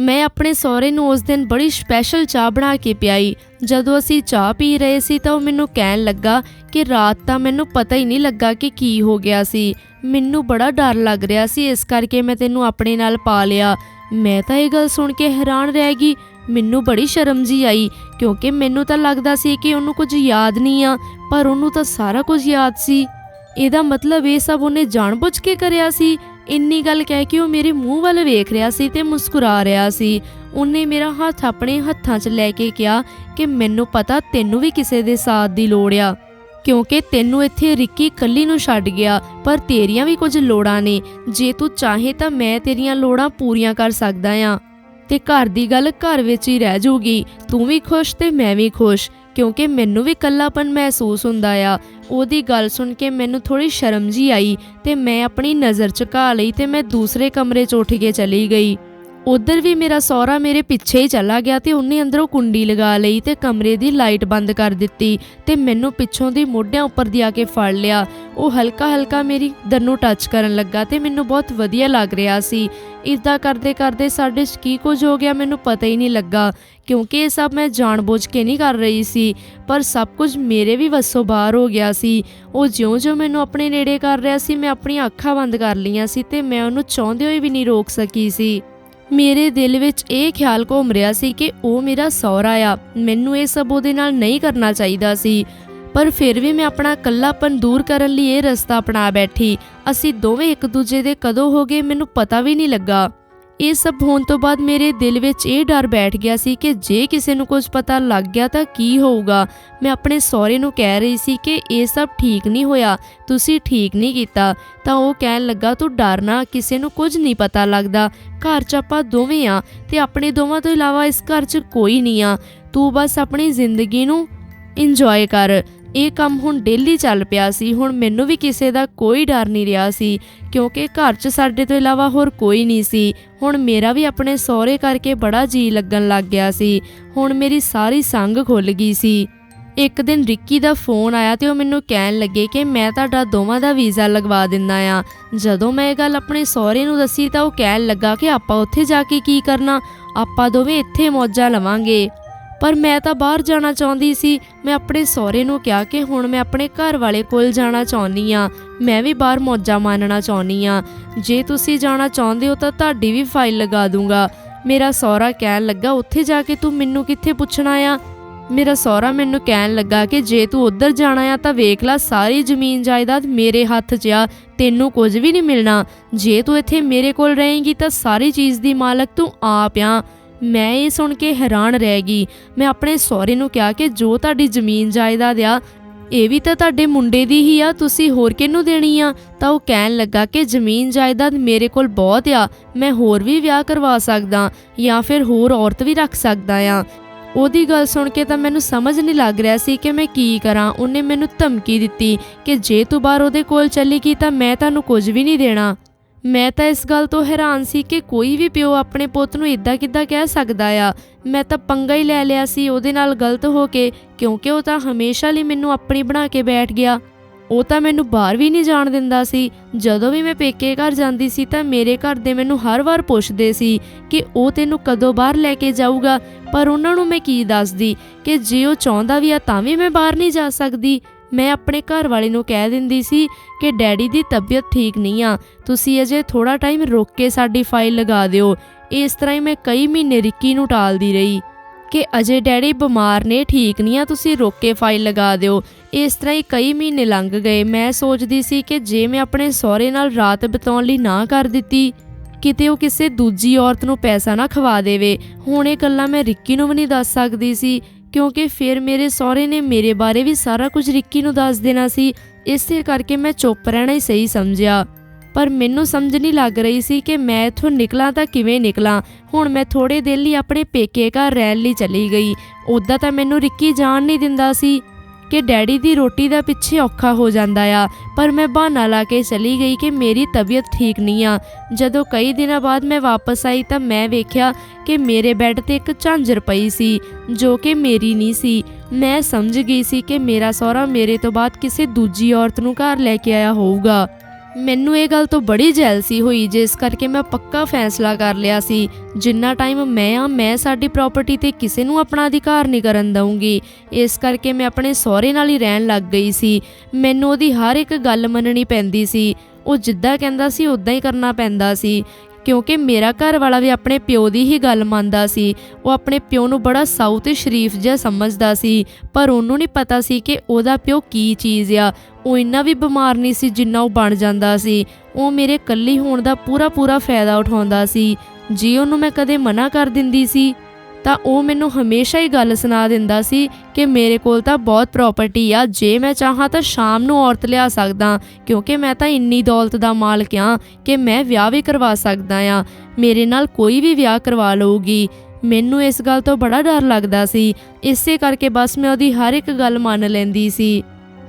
ਮੈਂ ਆਪਣੇ ਸਹੁਰੇ ਨੂੰ ਉਸ ਦਿਨ ਬੜੀ ਸਪੈਸ਼ਲ ਚਾਹ ਬਣਾ ਕੇ ਪਿਆਈ। ਜਦੋਂ ਅਸੀਂ ਚਾਹ ਪੀ ਰਹੇ ਸੀ ਤਾਂ ਉਹ ਮੈਨੂੰ ਕਹਿਣ ਲੱਗਾ ਕਿ ਰਾਤ ਤਾਂ ਮੈਨੂੰ ਪਤਾ ਹੀ ਨਹੀਂ ਲੱਗਾ ਕਿ ਕੀ ਹੋ ਗਿਆ ਸੀ। ਮੈਨੂੰ ਬੜਾ ਡਰ ਲੱਗ ਰਿਹਾ ਸੀ, ਇਸ ਕਰਕੇ ਮੈਂ ਤੈਨੂੰ ਆਪਣੇ ਨਾਲ ਪਾ ਲਿਆ। ਮੈਂ ਤਾਂ ਇਹ ਗੱਲ ਸੁਣ ਕੇ ਹੈਰਾਨ ਰਹਿ ਗਈ। ਮੈਨੂੰ ਬੜੀ ਸ਼ਰਮ ਜੀ ਆਈ, ਕਿਉਂਕਿ ਮੈਨੂੰ ਤਾਂ ਲੱਗਦਾ ਸੀ ਕਿ ਉਹਨੂੰ ਕੁਝ ਯਾਦ ਨਹੀਂ ਆ, ਪਰ ਉਹਨੂੰ ਤਾਂ ਸਾਰਾ ਕੁਝ ਯਾਦ ਸੀ। ਇਹਦਾ ਮਤਲਬ ਇਹ ਸਭ ਉਹਨੇ ਜਾਣਬੁੱਝ ਕੇ ਕਰਿਆ ਸੀ। ਇੰਨੀ ਗੱਲ ਕਹਿ ਕੇ ਉਹ ਮੇਰੇ ਮੂੰਹ ਵੱਲ ਵੇਖ ਰਿਹਾ ਸੀ ਤੇ ਮੁਸਕਰਾ ਰਿਹਾ ਸੀ। ਉਹਨੇ ਮੇਰਾ ਹੱਥ ਆਪਣੇ ਹੱਥਾਂ 'ਚ ਲੈ ਕੇ ਕਿਹਾ ਕਿ ਮੈਨੂੰ ਪਤਾ ਤੈਨੂੰ ਵੀ ਕਿਸੇ ਦੇ ਸਾਥ ਦੀ ਲੋੜ ਆ। ਕਿਉਂਕਿ ਤੈਨੂੰ ਇੱਥੇ ਰਿੱਕੀ ਕੱਲੀ ਨੂੰ ਛੱਡ ਗਿਆ, ਪਰ ਤੇਰੀਆਂ ਵੀ ਕੁਝ ਲੋੜਾਂ ਨੇ। ਜੇ ਤੂੰ ਚਾਹੇ ਤਾਂ ਮੈਂ ਤੇਰੀਆਂ ਲੋੜਾਂ ਪੂਰੀਆਂ ਕਰ ਸਕਦਾ ਆ। ਤੇ ਘਰ ਦੀ ਗੱਲ ਘਰ ਵਿੱਚ ਹੀ ਰਹਿ ਜਾਊਗੀ ਤੂੰ ਵੀ ਖੁਸ਼ ਤੇ ਮੈਂ ਵੀ ਖੁਸ਼। ਕਿਉਂਕਿ ਮੈਨੂੰ ਵੀ ਇਕੱਲਾਪਨ ਮਹਿਸੂਸ ਹੁੰਦਾ ਆ। ਉਹਦੀ ਗੱਲ ਸੁਣ ਕੇ ਮੈਨੂੰ ਥੋੜੀ ਸ਼ਰਮ ਜੀ ਆਈ ਤੇ ਮੈਂ ਆਪਣੀ ਨਜ਼ਰ ਝੁਕਾ ਲਈ ਤੇ ਮੈਂ ਦੂਸਰੇ ਕਮਰੇ 'ਚ ਉੱਠ ਕੇ ਚਲੀ ਗਈ। ਉਧਰ ਵੀ ਮੇਰਾ ਸਹੁਰਾ ਮੇਰੇ ਪਿੱਛੇ ਹੀ ਚਲਾ ਗਿਆ ਤੇ ਉਹਨੇ ਅੰਦਰੋਂ ਕੁੰਡੀ ਲਗਾ ਲਈ ਤੇ ਕਮਰੇ ਦੀ ਲਾਈਟ ਬੰਦ ਕਰ ਦਿੱਤੀ ਤੇ ਮੈਨੂੰ ਪਿੱਛੋਂ ਦੀ ਮੋਢਿਆਂ ਉੱਪਰ ਦੀ ਆ ਕੇ ਫੜ ਲਿਆ। ਉਹ ਹਲਕਾ ਹਲਕਾ ਮੇਰੀ ਦਰ ਟੱਚ ਕਰਨ ਲੱਗਾ ਤੇ ਮੈਨੂੰ ਬਹੁਤ ਵਧੀਆ ਲੱਗ ਰਿਹਾ ਸੀ। ਇਦਾਂ ਕਰਦੇ ਕਰਦੇ ਸਾਡੇ 'ਚ ਕੀ ਕੁਝ ਹੋ ਗਿਆ ਮੈਨੂੰ ਪਤਾ ਹੀ ਨਹੀਂ ਲੱਗਾ, ਕਿਉਂਕਿ ਇਹ ਸਭ ਮੈਂ ਜਾਣਬੁੱਝ ਕੇ ਨਹੀਂ ਕਰ ਰਹੀ ਸੀ, ਪਰ ਸਭ ਕੁਝ ਮੇਰੇ ਵੀ ਵੱਸੋਂ ਬਾਹਰ ਹੋ ਗਿਆ ਸੀ। ਉਹ ਜਿਉਂ-ਜਿਉਂ ਮੈਨੂੰ ਆਪਣੇ ਨੇੜੇ ਕਰ ਰਿਹਾ ਸੀ, ਮੈਂ ਆਪਣੀਆਂ ਅੱਖਾਂ ਬੰਦ ਕਰ ਲਈਆਂ ਸੀ ਤੇ ਮੈਂ ਉਹਨੂੰ ਚਾਹੁੰਦੇ ਹੋਏ ਵੀ ਨਹੀਂ ਰੋਕ ਸਕੀ ਸੀ। ਮੇਰੇ ਦਿਲ ਵਿੱਚ ਇਹ ਖਿਆਲ ਘੁੰਮ ਰਿਹਾ ਸੀ ਕਿ ਉਹ ਮੇਰਾ ਸਹੁਰਾ ਆ। ਮੈਨੂੰ ਇਹ ਸਭ ਉਹਦੇ ਨਾਲ ਨਹੀਂ ਕਰਨਾ ਚਾਹੀਦਾ ਸੀ। ਪਰ ਫਿਰ ਵੀ ਮੈਂ ਆਪਣਾ ਇਕੱਲਾਪਨ ਦੂਰ ਕਰਨ ਲਈ ਇਹ ਰਸਤਾ ਅਪਣਾ ਬੈਠੀ। ਅਸੀਂ ਦੋਵੇਂ ਇੱਕ ਦੂਜੇ ਦੇ ਕਦੋਂ ਹੋ ਗਏ ਮੈਨੂੰ ਪਤਾ ਵੀ ਨਹੀਂ ਲੱਗਾ। ਇਹ ਸਭ ਹੋਣ ਤੋਂ ਬਾਅਦ ਮੇਰੇ ਦਿਲ ਵਿੱਚ ਇਹ ਡਰ ਬੈਠ ਗਿਆ ਸੀ ਕਿ ਜੇ ਕਿਸੇ ਨੂੰ ਕੁਝ ਪਤਾ ਲੱਗ ਗਿਆ ਤਾਂ ਕੀ ਹੋਊਗਾ। ਮੈਂ ਆਪਣੇ ਸਹੁਰੇ ਨੂੰ ਕਹਿ ਰਹੀ ਸੀ ਕਿ ਇਹ ਸਭ ਠੀਕ ਨਹੀਂ ਹੋਇਆ, ਤੁਸੀਂ ਠੀਕ ਨਹੀਂ ਕੀਤਾ। ਤਾਂ ਉਹ ਕਹਿਣ ਲੱਗਾ, ਤੂੰ ਡਰਨਾ ਕਿਸੇ ਨੂੰ ਕੁਝ ਨਹੀਂ ਪਤਾ ਲੱਗਦਾ। ਘਰ 'ਚ ਆਪਾਂ ਦੋਵੇਂ ਆ ਤੇ ਆਪਣੇ ਦੋਵਾਂ ਤੋਂ ਇਲਾਵਾ ਇਸ ਘਰ 'ਚ ਕੋਈ ਨਹੀਂ ਆ। ਤੂੰ ਬਸ ਆਪਣੀ ਜ਼ਿੰਦਗੀ ਨੂੰ ਇੰਜੋਏ ਕਰ। ਇਹ ਕੰਮ ਹੁਣ ਡੇਲੀ ਚੱਲ ਪਿਆ ਸੀ। ਹੁਣ ਮੈਨੂੰ ਵੀ ਕਿਸੇ ਦਾ ਕੋਈ ਡਰ ਨਹੀਂ ਰਿਹਾ ਸੀ, ਕਿਉਂਕਿ ਘਰ 'ਚ ਸਾਡੇ ਤੋਂ ਇਲਾਵਾ ਹੋਰ ਕੋਈ ਨਹੀਂ ਸੀ। ਹੁਣ ਮੇਰਾ ਵੀ ਆਪਣੇ ਸਹੁਰੇ ਕਰਕੇ ਬੜਾ ਜੀ ਲੱਗਣ ਲੱਗ ਗਿਆ ਸੀ। ਹੁਣ ਮੇਰੀ ਸਾਰੀ ਸੰਗ ਖੁੱਲ ਗਈ ਸੀ। ਇੱਕ ਦਿਨ ਰਿੱਕੀ ਦਾ ਫੋਨ ਆਇਆ ਤੇ ਉਹ ਮੈਨੂੰ ਕਹਿਣ ਲੱਗੇ ਕਿ ਮੈਂ ਤੁਹਾਡਾ ਦੋਵਾਂ ਦਾ ਵੀਜ਼ਾ ਲਗਵਾ ਦਿੰਦਾ ਆ। ਜਦੋਂ ਮੈਂ ਇਹ ਗੱਲ ਆਪਣੇ ਸਹੁਰੇ ਨੂੰ ਦੱਸੀ ਤਾਂ ਉਹ ਕਹਿਣ ਲੱਗਾ ਕਿ ਆਪਾਂ ਉੱਥੇ ਜਾ ਕੇ ਕੀ ਕਰਨਾ? ਆਪਾਂ ਦੋਵੇਂ ਇੱਥੇ ਮੌਜਾਂ ਲਵਾਂਗੇ। ਪਰ ਮੈਂ ਤਾਂ ਬਾਹਰ ਜਾਣਾ ਚਾਹੁੰਦੀ ਸੀ। ਮੈਂ ਆਪਣੇ ਸਹੁਰੇ ਨੂੰ ਕਿਹਾ ਕਿ ਹੁਣ ਮੈਂ ਆਪਣੇ ਘਰ ਵਾਲੇ ਕੋਲ ਜਾਣਾ ਚਾਹੁੰਦੀ ਆ ਮੈਂ ਵੀ ਬਾਹਰ ਮੌਜਾਂ ਮਾਣਨਾ ਚਾਹੁੰਦੀ ਆ ਜੇ ਤੁਸੀਂ ਜਾਣਾ ਚਾਹੁੰਦੇ ਹੋ ਤਾਂ ਤੁਹਾਡੀ ਵੀ ਫਾਈਲ ਲਗਾ ਦੂੰਗਾ। ਮੇਰਾ ਸਹੁਰਾ ਕਹਿਣ ਲੱਗਾ, ਉੱਥੇ ਜਾ ਕੇ ਤੂੰ ਮੈਨੂੰ ਕਿੱਥੇ ਪੁੱਛਣਾ ਆ? ਮੇਰਾ ਸਹੁਰਾ ਮੈਨੂੰ ਕਹਿਣ ਲੱਗਾ ਕਿ ਜੇ ਤੂੰ ਉੱਧਰ ਜਾਣਾ ਆ ਤਾਂ ਵੇਖ ਲੈ, ਸਾਰੀ ਜ਼ਮੀਨ ਜਾਇਦਾਦ ਮੇਰੇ ਹੱਥ 'ਚ ਆ। ਤੈਨੂੰ ਕੁਝ ਵੀ ਨਹੀਂ ਮਿਲਣਾ। ਜੇ ਤੂੰ ਇੱਥੇ ਮੇਰੇ ਕੋਲ ਰਹੇਂਗੀ ਤਾਂ ਸਾਰੀ ਚੀਜ਼ ਦੀ ਮਾਲਕ ਤੂੰ ਆਪ ਆ। ਮੈਂ ਇਹ ਸੁਣ ਕੇ ਹੈਰਾਨ ਰਹਿ ਗਈ। ਮੈਂ ਆਪਣੇ ਸਹੁਰੇ ਨੂੰ ਕਿਹਾ ਕਿ ਜੋ ਤੁਹਾਡੀ ਜ਼ਮੀਨ ਜਾਇਦਾਦ ਆ, ਇਹ ਵੀ ਤਾਂ ਤੁਹਾਡੇ ਮੁੰਡੇ ਦੀ ਹੀ ਆ, ਤੁਸੀਂ ਹੋਰ ਕਿਹਨੂੰ ਦੇਣੀ ਆ? ਤਾਂ ਉਹ ਕਹਿਣ ਲੱਗਾ ਕਿ ਜ਼ਮੀਨ ਜਾਇਦਾਦ ਮੇਰੇ ਕੋਲ ਬਹੁਤ ਆ, ਮੈਂ ਹੋਰ ਵੀ ਵਿਆਹ ਕਰਵਾ ਸਕਦਾ ਜਾਂ ਫਿਰ ਹੋਰ ਔਰਤ ਵੀ ਰੱਖ ਸਕਦਾ ਆ। ਉਹਦੀ ਗੱਲ ਸੁਣ ਕੇ ਤਾਂ ਮੈਨੂੰ ਸਮਝ ਨਹੀਂ ਲੱਗ ਰਿਹਾ ਸੀ ਕਿ ਮੈਂ ਕੀ ਕਰਾਂ। ਉਹਨੇ ਮੈਨੂੰ ਧਮਕੀ ਦਿੱਤੀ ਕਿ ਜੇ ਤੂੰ ਬਾਹਰ ਉਹਦੇ ਕੋਲ ਚੱਲੀ ਗਈ ਤਾਂ ਮੈਂ ਤੁਹਾਨੂੰ ਕੁਝ ਵੀ ਨਹੀਂ ਦੇਣਾ। ਮੈਂ ਤਾਂ ਇਸ ਗੱਲ ਤੋਂ ਹੈਰਾਨ ਸੀ ਕਿ ਕੋਈ ਵੀ ਪਿਓ ਆਪਣੇ ਪੁੱਤ ਨੂੰ ਇਦਾਂ ਕਿੱਦਾਂ ਕਹਿ ਸਕਦਾ ਆ। ਮੈਂ ਤਾਂ ਪੰਗਾ ਹੀ ਲੈ ਲਿਆ ਸੀ ਉਹਦੇ ਨਾਲ ਗਲਤ ਹੋ ਕੇ, ਕਿਉਂਕਿ ਉਹ ਤਾਂ ਹਮੇਸ਼ਾ ਲਈ ਮੈਨੂੰ ਆਪਣੀ ਬਣਾ ਕੇ ਬੈਠ ਗਿਆ। ਉਹ ਤਾਂ ਮੈਨੂੰ ਬਾਹਰ ਵੀ ਨਹੀਂ ਜਾਣ ਦਿੰਦਾ ਸੀ। ਜਦੋਂ ਵੀ ਮੈਂ ਪੇਕੇ ਘਰ ਜਾਂਦੀ ਸੀ ਤਾਂ ਮੇਰੇ ਘਰ ਦੇ ਮੈਨੂੰ ਹਰ ਵਾਰ ਪੁੱਛਦੇ ਸੀ ਕਿ ਉਹ ਤੈਨੂੰ ਕਦੋਂ ਬਾਹਰ ਲੈ ਕੇ ਜਾਊਗਾ। ਪਰ ਉਹਨਾਂ ਨੂੰ ਮੈਂ ਕੀ ਦੱਸਦੀ ਕਿ ਜੇ ਉਹ ਚਾਹੁੰਦਾ ਵੀ ਆ ਤਾਂ ਵੀ ਮੈਂ ਬਾਹਰ ਨਹੀਂ ਜਾ ਸਕਦੀ। ਮੈਂ ਆਪਣੇ ਘਰ ਵਾਲੇ ਨੂੰ ਕਹਿ ਦਿੰਦੀ ਸੀ ਕਿ ਡੈਡੀ ਦੀ ਤਬੀਅਤ ਠੀਕ ਨਹੀਂ ਆ, ਤੁਸੀਂ ਅਜੇ ਥੋੜਾ ਟਾਈਮ ਰੁਕ ਕੇ ਸਾਡੀ ਫਾਈਲ ਲਗਾ ਦਿਓ। ਇਸ ਤਰ੍ਹਾਂ ਹੀ ਮੈਂ ਕਈ ਮਹੀਨੇ ਰਿੱਕੀ ਨੂੰ ਟਾਲਦੀ ਰਹੀ ਕਿ ਅਜੇ ਡੈਡੀ ਬਿਮਾਰ ਨੇ, ਠੀਕ ਨਹੀਂ ਆ, ਤੁਸੀਂ ਰੁਕ ਕੇ ਫਾਈਲ ਲਗਾ ਦਿਓ। ਇਸ ਤਰ੍ਹਾਂ ਹੀ ਕਈ ਮਹੀਨੇ ਲੰਘ ਗਏ। ਮੈਂ ਸੋਚਦੀ ਸੀ ਕਿ ਜੇ ਮੈਂ ਆਪਣੇ ਸਹੁਰੇ ਨਾਲ ਰਾਤ ਬਿਤਾਉਣ ਲਈ ਨਾ ਕਰ ਦਿੱਤੀ, ਕਿਤੇ ਉਹ ਕਿਸੇ ਦੂਜੀ ਔਰਤ ਨੂੰ ਪੈਸਾ ਨਾ ਖਵਾ ਦੇਵੇ। ਹੁਣ ਇਹ ਗੱਲਾਂ ਮੈਂ ਰਿੱਕੀ ਨੂੰ ਵੀ ਨਹੀਂ ਦੱਸ ਸਕਦੀ ਸੀ। ਕਿਉਂਕਿ ਫਿਰ ਮੇਰੇ ਸਹੁਰੇ ਨੇ ਮੇਰੇ ਬਾਰੇ ਵੀ ਸਾਰਾ ਕੁਝ ਰਿੱਕੀ ਨੂੰ ਦੱਸ ਦੇਣਾ ਸੀ, ਇਸੇ ਕਰਕੇ ਮੈਂ ਚੁੱਪ ਰਹਿਣਾ ਹੀ ਸਹੀ ਸਮਝਿਆ। ਪਰ ਮੈਨੂੰ ਸਮਝ ਨਹੀਂ ਲੱਗ ਰਹੀ ਸੀ ਕਿ ਮੈਂ ਇੱਥੋਂ ਨਿਕਲਾਂ ਤਾਂ ਕਿਵੇਂ ਨਿਕਲਾਂ। ਹੁਣ ਮੈਂ ਥੋੜੇ ਦਿਨ ਲਈ ਆਪਣੇ ਪੇਕੇ ਘਰ ਰਹਿਣ ਲਈ ਚਲੀ ਗਈ। ਉਦਾਂ ਤਾਂ ਮੈਨੂੰ ਰਿੱਕੀ ਜਾਣ ਨਹੀਂ ਦਿੰਦਾ ਸੀ। ਕਿ ਡੈਡੀ ਦੀ ਰੋਟੀ ਦਾ ਪਿੱਛੇ ਔਖਾ ਹੋ ਜਾਂਦਾ ਆ। ਪਰ ਮੈਂ ਬਹਾਨਾ ਲਾ ਕੇ ਚਲੀ ਗਈ ਕਿ ਮੇਰੀ ਤਬੀਅਤ ਠੀਕ ਨਹੀਂ ਆ। ਜਦੋਂ ਕਈ ਦਿਨਾਂ ਬਾਅਦ ਮੈਂ ਵਾਪਸ ਆਈ ਤਾਂ ਮੈਂ ਵੇਖਿਆ ਕਿ ਮੇਰੇ ਬੈੱਡ ਤੇ ਇੱਕ ਝਾਂਜਰ ਪਈ ਸੀ, ਜੋ ਕਿ ਮੇਰੀ ਨਹੀਂ ਸੀ। ਮੈਂ ਸਮਝ ਗਈ ਸੀ ਕਿ ਮੇਰਾ ਸਹੁਰਾ ਮੇਰੇ ਤੋਂ ਬਾਅਦ ਕਿਸੇ ਦੂਜੀ ਔਰਤ ਨੂੰ ਘਰ ਲੈ ਕੇ ਆਇਆ ਹੋਊਗਾ। ਮੈਨੂੰ ਇਹ ਗੱਲ ਤੋਂ ਬੜੀ ਜੈਲਸੀ ਹੋਈ, ਜਿਸ ਕਰਕੇ ਮੈਂ ਪੱਕਾ ਫੈਸਲਾ ਕਰ ਲਿਆ ਸੀ। ਜਿੰਨਾ ਟਾਈਮ ਮੈਂ ਆ, ਮੈਂ ਸਾਡੀ ਪ੍ਰਾਪਰਟੀ ਤੇ ਕਿਸੇ ਨੂੰ ਆਪਣਾ ਅਧਿਕਾਰ ਨਹੀਂ ਕਰਨ ਦਊਂਗੀ। ਇਸ ਕਰਕੇ ਮੈਂ ਆਪਣੇ ਸਹੁਰੇ ਨਾਲ ਹੀ ਰਹਿਣ ਲੱਗ ਗਈ ਸੀ। ਮੈਨੂੰ ਉਹਦੀ ਹਰ ਇੱਕ ਗੱਲ ਮੰਨਣੀ ਪੈਂਦੀ ਸੀ। ਉਹ ਜਿੱਦਾਂ ਕਹਿੰਦਾ ਸੀ ਉਦਾਂ ਹੀ ਕਰਨਾ ਪੈਂਦਾ ਸੀ। ਕਿਉਂਕਿ ਮੇਰਾ ਘਰ ਵਾਲਾ ਵੀ ਆਪਣੇ ਪਿਓ ਦੀ ਹੀ ਗੱਲ ਮੰਨਦਾ ਸੀ। ਉਹ ਆਪਣੇ ਪਿਓ ਨੂੰ ਬੜਾ ਸਾਊ ਤੇ ਸ਼ਰੀਫ ਜਿਹਾ ਸਮਝਦਾ ਸੀ, ਪਰ ਉਹਨੂੰ ਨਹੀਂ ਪਤਾ ਸੀ ਕਿ ਉਹਦਾ ਪਿਓ ਕੀ ਚੀਜ਼ ਆ। ਉਹ ਇੰਨਾ ਵੀ ਬਿਮਾਰ ਨਹੀਂ ਸੀ ਜਿੰਨਾ ਉਹ ਬਣ ਜਾਂਦਾ ਸੀ। ਉਹ ਮੇਰੇ ਇਕੱਲੀ ਹੋਣ ਦਾ ਪੂਰਾ ਪੂਰਾ ਫਾਇਦਾ ਉਠਾਉਂਦਾ ਸੀ। ਜੇ ਉਹਨੂੰ ਮੈਂ ਕਦੇ ਮਨਾ ਕਰ ਦਿੰਦੀ ਸੀ। ਤਾਂ ਉਹ ਮੈਨੂੰ ਹਮੇਸ਼ਾ ਹੀ ਗੱਲ ਸੁਣਾ ਦਿੰਦਾ ਸੀ ਕਿ ਮੇਰੇ ਕੋਲ ਤਾਂ ਬਹੁਤ ਪ੍ਰਾਪਰਟੀ ਆ, ਜੇ ਮੈਂ ਚਾਹਾਂ ਤਾਂ ਸ਼ਾਮ ਨੂੰ ਔਰਤ ਲਿਆ ਸਕਦਾ, ਕਿਉਂਕਿ ਮੈਂ ਤਾਂ ਇੰਨੀ ਦੌਲਤ ਦਾ ਮਾਲਕ ਆ ਕਿ ਮੈਂ ਵਿਆਹ ਵੀ ਕਰਵਾ ਸਕਦਾ ਆ, ਮੇਰੇ ਨਾਲ ਕੋਈ ਵੀ ਵਿਆਹ ਕਰਵਾ ਲਊਗੀ। ਮੈਨੂੰ ਇਸ ਗੱਲ ਤੋਂ ਬੜਾ ਡਰ ਲੱਗਦਾ ਸੀ, ਇਸੇ ਕਰਕੇ ਬਸ ਮੈਂ ਉਹਦੀ ਹਰ ਇੱਕ ਗੱਲ ਮੰਨ ਲੈਂਦੀ ਸੀ।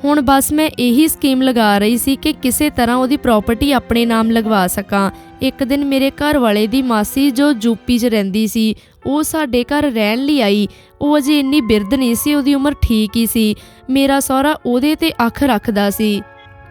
ਹੁਣ ਬਸ ਮੈਂ ਇਹੀ ਸਕੀਮ ਲਗਾ ਰਹੀ ਸੀ ਕਿ ਕਿਸੇ ਤਰ੍ਹਾਂ ਉਹਦੀ ਪ੍ਰਾਪਰਟੀ ਆਪਣੇ ਨਾਮ ਲਗਵਾ ਸਕਾਂ। ਇੱਕ ਦਿਨ ਮੇਰੇ ਘਰ ਵਾਲੇ ਦੀ ਮਾਸੀ ਜੋ ਯੂਪੀ 'ਚ ਰਹਿੰਦੀ ਸੀ ਉਹ ਸਾਡੇ ਘਰ ਰਹਿਣ ਲਈ ਆਈ। ਉਹ ਅਜੇ ਇੰਨੀ ਬਿਰਧ ਨਹੀਂ ਸੀ, ਉਹਦੀ ਉਮਰ ਠੀਕ ਹੀ ਸੀ। ਮੇਰਾ ਸਹੁਰਾ ਉਹਦੇ ਤੇ ਅੱਖ ਰੱਖਦਾ ਸੀ,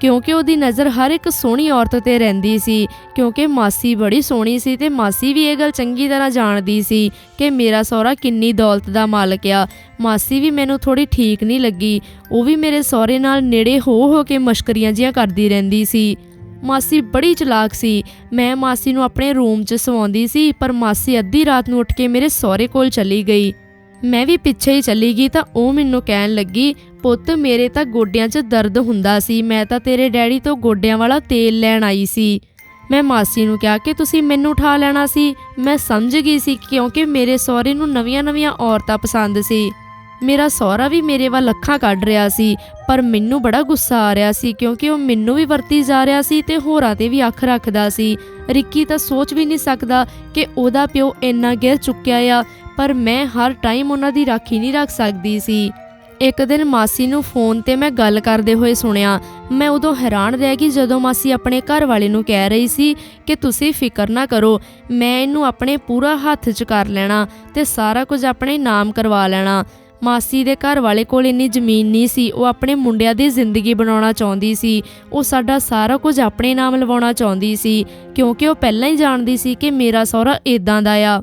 ਕਿਉਂਕਿ ਉਹਦੀ ਨਜ਼ਰ ਹਰ ਇੱਕ ਸੋਹਣੀ ਔਰਤ ਤੇ ਰਹਿੰਦੀ ਸੀ, ਕਿਉਂਕਿ ਮਾਸੀ ਬੜੀ ਸੋਹਣੀ ਸੀ ਤੇ ਮਾਸੀ ਵੀ ਇਹ ਗੱਲ ਚੰਗੀ ਤਰ੍ਹਾਂ ਜਾਣਦੀ ਸੀ ਕਿ ਮੇਰਾ ਸਹੁਰਾ ਕਿੰਨੀ ਦੌਲਤ ਦਾ ਮਾਲਕ ਆ। ਮਾਸੀ ਵੀ ਮੈਨੂੰ ਥੋੜੀ ਠੀਕ ਨਹੀਂ ਲੱਗੀ, ਉਹ ਵੀ ਮੇਰੇ ਸਹੁਰੇ ਨਾਲ ਨੇੜੇ ਹੋ ਹੋ ਕੇ ਮਸ਼ਕਰੀਆਂ ਜੀਆਂ ਕਰਦੀ ਰਹਿੰਦੀ ਸੀ। ਮਾਸੀ ਬੜੀ ਚਲਾਕ ਸੀ। ਮੈਂ ਮਾਸੀ ਨੂੰ ਆਪਣੇ ਰੂਮ 'ਚ ਸਵਾਉਂਦੀ ਸੀ, ਪਰ ਮਾਸੀ ਅੱਧੀ ਰਾਤ ਨੂੰ ਉੱਠ ਕੇ ਮੇਰੇ ਸਹੁਰੇ ਕੋਲ ਚਲੀ ਗਈ। ਮੈਂ ਵੀ ਪਿੱਛੇ ਹੀ ਚਲੀ ਗਈ ਤਾਂ ਉਹ ਮੈਨੂੰ ਕਹਿਣ ਲੱਗੀ, ਪੁੱਤ, ਮੇਰੇ ਤਾਂ ਗੋਡਿਆਂ 'ਚ ਦਰਦ ਹੁੰਦਾ ਸੀ, ਮੈਂ ਤਾਂ ਤੇਰੇ ਡੈਡੀ ਤੋਂ ਗੋਡਿਆਂ ਵਾਲਾ ਤੇਲ ਲੈਣ ਆਈ ਸੀ। ਮੈਂ ਮਾਸੀ ਨੂੰ ਕਿਹਾ ਕਿ ਤੁਸੀਂ ਮੈਨੂੰ ਉਠਾ ਲੈਣਾ ਸੀ। ਮੈਂ ਸਮਝ ਗਈ ਸੀ ਕਿਉਂਕਿ ਮੇਰੇ ਸਹੁਰੇ ਨੂੰ ਨਵੀਆਂ-ਨਵੀਆਂ ਔਰਤਾਂ ਪਸੰਦ ਸੀ। ਮੇਰਾ ਸਹੁਰਾ ਵੀ ਮੇਰੇ ਵੱਲ ਅੱਖਾਂ ਕੱਢ ਰਿਹਾ ਸੀ, ਪਰ ਮੈਨੂੰ ਬੜਾ ਗੁੱਸਾ ਆ ਰਿਹਾ ਸੀ ਕਿਉਂਕਿ ਉਹ ਮੈਨੂੰ ਵੀ ਵਰਤੀ ਜਾ ਰਿਹਾ ਸੀ ਤੇ ਹੋਰਾਂ ਤੇ ਵੀ ਅੱਖ ਰੱਖਦਾ ਸੀ। ਰਿੱਕੀ ਤਾਂ ਸੋਚ ਵੀ ਨਹੀਂ ਸਕਦਾ ਕਿ ਉਹਦਾ ਪਿਓ ਇੰਨਾ ਗਿਰ ਚੁੱਕਿਆ ਆ, ਪਰ ਮੈਂ ਹਰ ਟਾਈਮ ਉਹਨਾਂ ਦੀ ਰਾਖੀ ਨਹੀਂ ਰੱਖ ਸਕਦੀ ਸੀ। ਇੱਕ ਦਿਨ ਮਾਸੀ ਨੂੰ ਫੋਨ ਤੇ ਮੈਂ ਗੱਲ ਕਰਦੇ ਹੋਏ ਸੁਣਿਆ, ਮੈਂ ਉਦੋਂ ਹੈਰਾਨ ਰਹਿ ਗਈ ਜਦੋਂ ਮਾਸੀ ਆਪਣੇ ਘਰ ਵਾਲੇ ਨੂੰ ਕਹਿ ਰਹੀ ਸੀ ਕਿ ਤੁਸੀਂ ਫਿਕਰ ਨਾ ਕਰੋ, ਮੈਂ ਇਹਨੂੰ ਆਪਣੇ ਪੂਰਾ ਹੱਥ 'ਚ ਕਰ ਲੈਣਾ ਤੇ ਸਾਰਾ ਕੁਝ ਆਪਣੇ ਨਾਮ ਕਰਵਾ ਲੈਣਾ। ਮਾਸੀ ਦੇ ਘਰ ਵਾਲੇ ਕੋਲ ਇੰਨੀ ਜ਼ਮੀਨ ਨਹੀਂ ਸੀ, ਉਹ ਆਪਣੇ ਮੁੰਡਿਆਂ ਦੀ ਜ਼ਿੰਦਗੀ ਬਣਾਉਣਾ ਚਾਹੁੰਦੀ ਸੀ। ਉਹ ਸਾਡਾ ਸਾਰਾ ਕੁਝ ਆਪਣੇ ਨਾਮ ਲਵਾਉਣਾ ਚਾਹੁੰਦੀ ਸੀ, ਕਿਉਂਕਿ ਉਹ ਪਹਿਲਾਂ ਹੀ ਜਾਣਦੀ ਸੀ ਕਿ ਮੇਰਾ ਸਹੁਰਾ ਇਦਾਂ ਦਾ ਆ।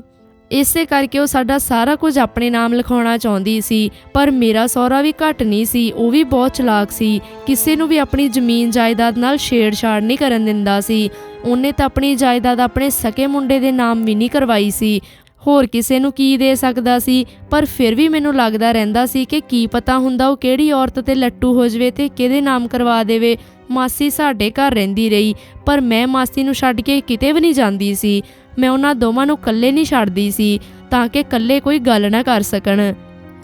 ਇਸੇ ਕਰਕੇ ਉਹ ਸਾਡਾ ਸਾਰਾ ਕੁਝ ਆਪਣੇ ਨਾਮ ਲਿਖਾਉਣਾ ਚਾਹੁੰਦੀ ਸੀ, ਪਰ ਮੇਰਾ ਸਹੁਰਾ ਵੀ ਘੱਟ ਨਹੀਂ ਸੀ, ਉਹ ਵੀ ਬਹੁਤ ਚਲਾਕ ਸੀ। ਕਿਸੇ ਨੂੰ ਵੀ ਆਪਣੀ ਜ਼ਮੀਨ ਜਾਇਦਾਦ ਨਾਲ ਛੇੜਛਾੜ ਨਹੀਂ ਕਰਨ ਦਿੰਦਾ ਸੀ। ਉਹਨੇ ਤਾਂ ਆਪਣੀ ਜਾਇਦਾਦ ਆਪਣੇ ਸਕੇ ਮੁੰਡੇ ਦੇ ਨਾਮ ਵੀ ਨਹੀਂ ਕਰਵਾਈ ਸੀ। ਹੋਰ ਕਿਸੇ ਨੂੰ ਕੀ ਦੇ ਸਕਦਾ ਸੀ? ਪਰ ਫਿਰ ਵੀ ਮੈਨੂੰ ਲੱਗਦਾ ਰਹਿੰਦਾ ਸੀ ਕਿ ਕੀ ਪਤਾ ਹੁੰਦਾ ਉਹ ਕਿਹੜੀ ਔਰਤ ਤੇ ਲੱਟੂ ਹੋ ਜਵੇ ਤੇ ਕਿਹਦੇ ਨਾਮ ਕਰਵਾ ਦੇਵੇ। ਮਾਸੀ ਸਾਡੇ ਘਰ ਰਹਿੰਦੀ ਰਹੀ, ਪਰ ਮੈਂ ਮਾਸੀ ਨੂੰ ਛੱਡ ਕੇ ਕਿਤੇ ਵੀ ਨਹੀਂ ਜਾਂਦੀ ਸੀ। ਮੈਂ ਉਹਨਾਂ ਦੋਵਾਂ ਨੂੰ ਇਕੱਲੇ ਨਹੀਂ ਛੱਡਦੀ ਸੀ, ਤਾਂ ਕਿ ਇਕੱਲੇ ਕੋਈ ਗੱਲ ਨਾ ਕਰ ਸਕਣ।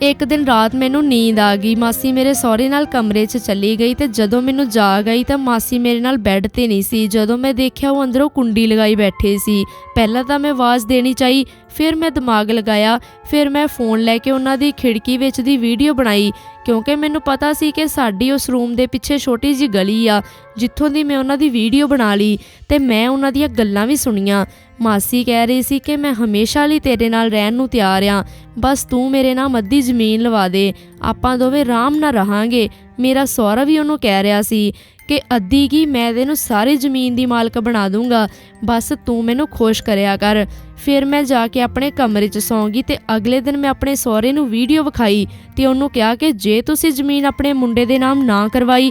ਇੱਕ ਦਿਨ ਰਾਤ ਮੈਨੂੰ ਨੀਂਦ ਆ ਗਈ। ਮਾਸੀ ਮੇਰੇ ਸਹੁਰੇ ਨਾਲ ਕਮਰੇ 'ਚ ਚਲੀ ਗਈ ਤੇ ਜਦੋਂ ਮੈਨੂੰ ਜਾਗ ਆਈ ਤਾਂ ਮਾਸੀ ਮੇਰੇ ਨਾਲ ਬੈੱਡ ਤੇ ਨਹੀਂ ਸੀ। ਜਦੋਂ ਮੈਂ ਦੇਖਿਆ ਉਹ ਅੰਦਰੋਂ ਕੁੰਡੀ ਲਗਾਈ ਬੈਠੇ ਸੀ। ਪਹਿਲਾਂ ਤਾਂ ਮੈਂ ਆਵਾਜ਼ ਦੇਣੀ ਚਾਹੀ, ਫਿਰ ਮੈਂ ਦਿਮਾਗ ਲਗਾਇਆ, ਫਿਰ ਮੈਂ ਫੋਨ ਲੈ ਕੇ ਉਹਨਾਂ ਦੀ ਖਿੜਕੀ ਵਿੱਚ ਦੀ ਵੀਡੀਓ ਬਣਾਈ। ਕਿਉਂਕਿ ਮੈਨੂੰ ਪਤਾ ਸੀ ਕਿ ਸਾਡੀ ਉਸ ਰੂਮ ਦੇ ਪਿੱਛੇ ਛੋਟੀ ਜੀ ਗਲੀ ਆ, ਜਿੱਥੋਂ ਦੀ ਮੈਂ ਉਹਨਾਂ ਦੀ ਵੀਡੀਓ ਬਣਾ ਲਈ ਤੇ ਮੈਂ ਉਹਨਾਂ ਦੀਆਂ ਗੱਲਾਂ ਵੀ ਸੁਣੀਆਂ। ਮਾਸੀ ਕਹਿ ਰਹੀ ਸੀ ਕਿ ਮੈਂ ਹਮੇਸ਼ਾ ਲਈ ਤੇਰੇ ਨਾਲ ਰਹਿਣ ਨੂੰ ਤਿਆਰ ਆ। ਬਸ ਤੂੰ ਮੇਰੇ ਨਾਲ ਮੱਦੀ ਜ਼ਮੀਨ ਲਵਾ ਦੇ। ਆਪਾਂ ਦੋਵੇਂ ਆਰਾਮ ਨਾਲ ਰਹਾਂਗੇ। ਮੇਰਾ ਸਹੁਰਾ ਵੀ ਉਹਨੂੰ ਕਹਿ ਰਿਹਾ ਸੀ ਕਿ ਅੱਧੀ ਕੀ ਮੈਂ ਤੈਨੂੰ ਸਾਰੀ ਜ਼ਮੀਨ ਦੀ ਮਾਲਕ ਬਣਾ ਦੂੰਗਾ। ਬਸ ਤੂੰ ਮੈਨੂੰ ਖੁਸ਼ ਕਰਿਆ ਕਰ। ਫਿਰ ਮੈਂ ਜਾ ਕੇ ਆਪਣੇ ਕਮਰੇ 'ਚ ਸੌਂ ਗਈ ਤੇ ਅਗਲੇ ਦਿਨ ਮੈਂ ਆਪਣੇ ਸਹੁਰੇ ਨੂੰ ਵੀਡੀਓ ਵਿਖਾਈ ਤੇ ਉਹਨੂੰ ਕਿਹਾ ਕਿ ਜੇ ਤੁਸੀਂ ਜ਼ਮੀਨ ਆਪਣੇ ਮੁੰਡੇ ਦੇ ਨਾਮ ਨਾ ਕਰਵਾਈ,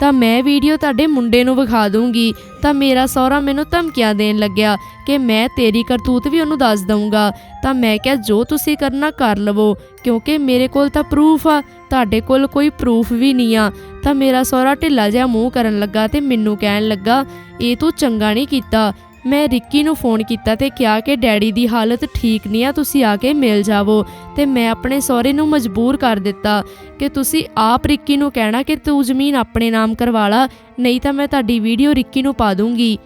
ਤਾਂ ਮੈਂ ਵੀਡੀਓ ਤੁਹਾਡੇ ਮੁੰਡੇ ਨੂੰ ਵਿਖਾ ਦੂੰਗੀ। ਤਾਂ ਮੇਰਾ ਸਹੁਰਾ ਮੈਨੂੰ ਧਮਕੀਆਂ ਦੇਣ ਲੱਗਿਆ ਕਿ ਮੈਂ ਤੇਰੀ ਕਰਤੂਤ ਵੀ ਉਹਨੂੰ ਦੱਸ ਦਊਂਗਾ। ਤਾਂ ਮੈਂ ਕਿਹਾ, ਜੋ ਤੁਸੀਂ ਕਰਨਾ ਕਰ ਲਵੋ, ਕਿਉਂਕਿ ਮੇਰੇ ਕੋਲ ਤਾਂ ਪ੍ਰੂਫ ਆ, ਤੁਹਾਡੇ ਕੋਲ ਕੋਈ ਪ੍ਰੂਫ ਵੀ ਨਹੀਂ ਆ। ਤਾਂ ਮੇਰਾ ਸਹੁਰਾ ਢਿੱਲਾ ਜਿਹਾ ਮੂੰਹ ਕਰਨ ਲੱਗਾ ਤੇ ਮੈਨੂੰ ਕਹਿਣ ਲੱਗਾ, ਇਹ ਤੂੰ ਚੰਗਾ ਨਹੀਂ ਕੀਤਾ। ਮੈਂ ਰਿੱਕੀ ਨੂੰ ਫੋਨ ਕੀਤਾ ਤੇ ਕਿਹਾ ਕਿ ਡੈਡੀ ਦੀ ਹਾਲਤ ਠੀਕ ਨਹੀਂ ਆ, ਤੁਸੀਂ ਆ ਕੇ ਮਿਲ ਜਾਵੋ। ਤੇ ਮੈਂ ਆਪਣੇ ਸਹੁਰੇ ਨੂੰ ਮਜਬੂਰ ਕਰ ਦਿੱਤਾ ਕਿ ਤੁਸੀਂ ਆਪ ਰਿੱਕੀ ਨੂੰ ਕਹਿਣਾ ਕਿ ਤੂੰ ਜ਼ਮੀਨ ਆਪਣੇ ਨਾਮ ਕਰਵਾ ਲਾ, ਨਹੀਂ ਤਾਂ ਮੈਂ ਤੁਹਾਡੀ ਵੀਡੀਓ ਰਿੱਕੀ ਨੂੰ ਪਾ ਦੂੰਗੀ।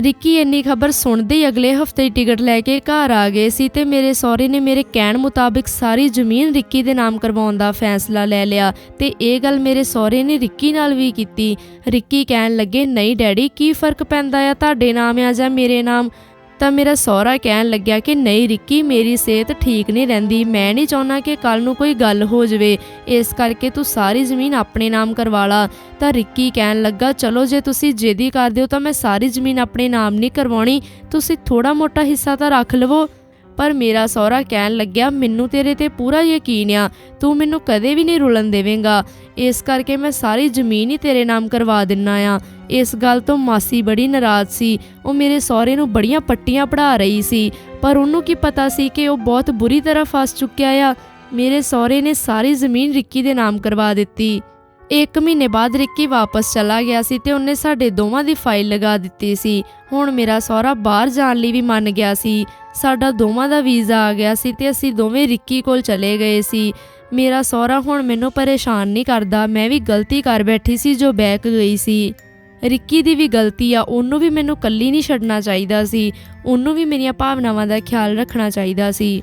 ਰਿੱਕੀ ਇੰਨੀ ਖਬਰ ਸੁਣਦੇ ਹੀ ਅਗਲੇ ਹਫ਼ਤੇ ਟਿਕਟ ਲੈ ਕੇ ਘਰ ਆ ਗਏ ਸੀ ਤੇ ਮੇਰੇ ਸਹੁਰੇ ਨੇ ਮੇਰੇ ਕਹਿਣ ਮੁਤਾਬਿਕ ਸਾਰੀ ਜ਼ਮੀਨ ਰਿੱਕੀ ਦੇ ਨਾਮ ਕਰਵਾਉਣ ਦਾ ਫੈਸਲਾ ਲੈ ਲਿਆ ਤੇ ਇਹ ਗੱਲ ਮੇਰੇ ਸਹੁਰੇ ਨੇ ਰਿੱਕੀ ਨਾਲ ਵੀ ਕੀਤੀ। ਰਿੱਕੀ ਕਹਿਣ ਲੱਗੇ, ਨਹੀਂ ਡੈਡੀ, ਕੀ ਫ਼ਰਕ ਪੈਂਦਾ ਆ? ਤੁਹਾਡੇ ਨਾਮ ਆ ਜਾਂ ਮੇਰੇ ਨਾਮ? ਤਾਂ ਮੇਰਾ ਸਹੁਰਾ ਕਹਿਣ ਲੱਗਿਆ ਕਿ ਨਹੀਂ ਰਿੱਕੀ, ਮੇਰੀ ਸਿਹਤ ਠੀਕ ਨਹੀਂ ਰਹਿੰਦੀ। ਮੈਂ ਨਹੀਂ ਚਾਹੁੰਦਾ ਕਿ ਕੱਲ ਨੂੰ ਕੋਈ ਗੱਲ ਹੋ ਜਾਵੇ। ਇਸ ਕਰਕੇ ਤੂੰ ਸਾਰੀ ਜ਼ਮੀਨ ਆਪਣੇ ਨਾਮ ਕਰਵਾ ਲਾ। ਤਾਂ ਰਿੱਕੀ ਕਹਿਣ ਲੱਗਾ, ਚਲੋ ਜੇ ਤੁਸੀਂ ਜੇਦੀ ਕਰਦੇ ਹੋ ਤਾਂ ਮੈਂ ਸਾਰੀ ਜ਼ਮੀਨ ਆਪਣੇ ਨਾਮ ਨਹੀਂ ਕਰਵਾਉਣੀ। ਤੁਸੀਂ ਥੋੜਾ ਮੋਟਾ ਹਿੱਸਾ ਤਾਂ ਰੱਖ ਲਵੋ। ਪਰ ਮੇਰਾ ਸਹੁਰਾ ਕਹਿਣ ਲੱਗਿਆ, ਮੈਨੂੰ ਤੇਰੇ ਤੇ ਪੂਰਾ ਯਕੀਨ ਆ, ਤੂੰ ਮੈਨੂੰ ਕਦੇ ਵੀ ਨਹੀਂ ਰੁਲਣ ਦੇਵੇਂਗਾ। ਇਸ ਕਰਕੇ ਮੈਂ ਸਾਰੀ ਜ਼ਮੀਨ ਹੀ ਤੇਰੇ ਨਾਮ ਕਰਵਾ ਦਿੰਨਾ ਆ। ਇਸ ਗੱਲ ਤੋਂ ਮਾਸੀ ਬੜੀ ਨਾਰਾਜ਼ ਸੀ। ਉਹ ਮੇਰੇ ਸਹੁਰੇ ਨੂੰ ਬੜੀਆਂ ਪੱਟੀਆਂ ਪੜਾ ਰਹੀ ਸੀ, ਪਰ ਉਹਨੂੰ ਕੀ ਪਤਾ ਸੀ ਕਿ ਉਹ ਬਹੁਤ ਬੁਰੀ ਤਰ੍ਹਾਂ ਫਸ ਚੁੱਕਿਆ ਆ। ਮੇਰੇ ਸਹੁਰੇ ਨੇ ਸਾਰੀ ਜ਼ਮੀਨ ਰਿੱਕੀ ਦੇ ਨਾਮ ਕਰਵਾ ਦਿੱਤੀ। ਇੱਕ ਮਹੀਨੇ ਬਾਅਦ ਰਿੱਕੀ ਵਾਪਸ ਚਲਾ ਗਿਆ ਸੀ ਤੇ ਉਹਨੇ ਸਾਡੇ ਦੋਵਾਂ ਦੀ ਫਾਈਲ ਲਗਾ ਦਿੱਤੀ ਸੀ। ਹੁਣ ਮੇਰਾ ਸਹੁਰਾ ਬਾਹਰ ਜਾਣ ਲਈ ਵੀ ਮੰਨ ਗਿਆ ਸੀ। ਸਾਡਾ ਦੋਵਾਂ ਦਾ ਵੀਜ਼ਾ ਆ ਗਿਆ ਸੀ ਤੇ ਅਸੀਂ ਦੋਵੇਂ ਰਿੱਕੀ ਕੋਲ ਚਲੇ ਗਏ ਸੀ। ਮੇਰਾ ਸਹੁਰਾ ਹੁਣ ਮੈਨੂੰ ਪਰੇਸ਼ਾਨ ਨਹੀਂ ਕਰਦਾ। ਮੈਂ ਵੀ ਗਲਤੀ ਕਰ ਬੈਠੀ ਸੀ ਜੋ ਬੈਕ ਗਈ ਸੀ। ਰਿੱਕੀ ਦੀ ਵੀ ਗਲਤੀ ਆ, ਉਹਨੂੰ ਵੀ ਮੈਨੂੰ ਕੱਲੀ ਨਹੀਂ ਛੱਡਣਾ ਚਾਹੀਦਾ ਸੀ। ਉਹਨੂੰ ਵੀ ਮੇਰੀਆਂ ਭਾਵਨਾਵਾਂ ਦਾ ਖਿਆਲ ਰੱਖਣਾ ਚਾਹੀਦਾ ਸੀ।